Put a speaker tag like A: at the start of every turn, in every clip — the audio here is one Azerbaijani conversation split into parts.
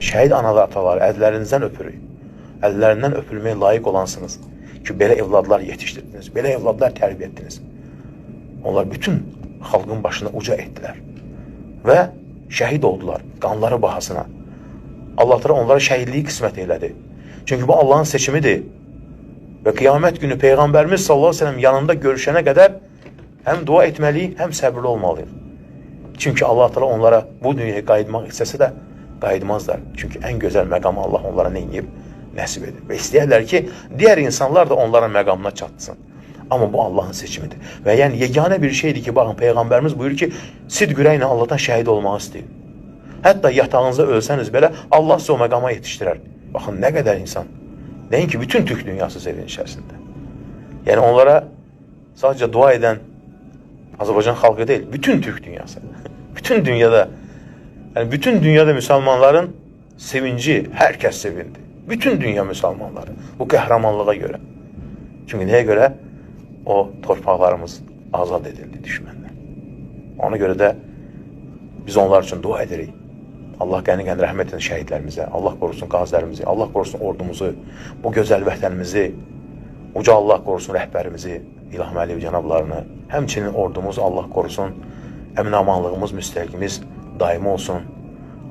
A: Şəhid analar, atalar, əllərinizdən öpürük. Əllərindən öpülməyə layiq olansınız ki, belə evladlar yetişdirdiniz, belə evladlar tərbiyə etdiniz. Onlar bütün xalqın başına uca etdilər və şəhid oldular qanları bahasına. Allah Teala onlara şəhidliyi qismət elədi. Çünki bu Allahın seçimidir. Və qiyamət günü Peyğəmbərimiz sallallahu əleyhi və səlləm yanında görüşənə qədər həm dua etməliyik, həm səbrli olmalıyıq. Çünki Allah Teala onlara bu dünyaya qayıtmaq istəsə də qayıtmazlar. Çünki ən gözəl məqamı Allah onlara nə edib? Nəsib edir. Və istəyərlər ki, digər insanlar da onların məqamına çatsın. Amma bu Allahın seçimidir. Və yəni yeganə bir şeydir ki, baxın Peyğəmbərimiz buyurur ki, sidq ürəklə Allahdan şəhid olmağı istəyir. Hətta yatağınızda ölsəniz belə Allah sizə o məqama yetişdirər. Baxın nə qədər insan. Nəinki bütün türk dünyası sevin içərisində. Yəni onlara sadəcə dua edən Azərbaycan xalqı deyil, bütün türk dünyası. bütün dünyada yəni bütün dünyada müsəlmanların sevinci hər kəs sevindi. Bütün dünya müsəlmanları bu qəhrəmanlığa görə. Çünki nəyə görə? O torpaqlarımız azad edildi düşməndən. Ona görə də biz onlar üçün dua edirik. Allah qəni-qəni rəhmət etsin şəhidlərimizə. Allah qorusun qazilərimizi, Allah qorusun ordumuzu, bu gözəl vətənimizi, uca Allah qorusun rəhbərimizi, İlham Əliyev cənablarını, həmçinin ordumuz Allah qorusun, əmin-amanlığımız, müstəqimiz daimi olsun.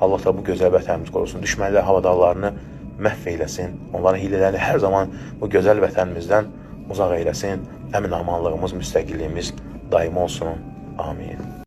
A: Allah da bu gözəl vətənimizi qorusun, düşmənlər havadarlarını məhv eyləsin, onların hilələrini hər zaman bu gözəl vətənimizdən uzaq eyləsin, əmin-amanlığımız, müstəqilliyimiz daimi olsun. Amin.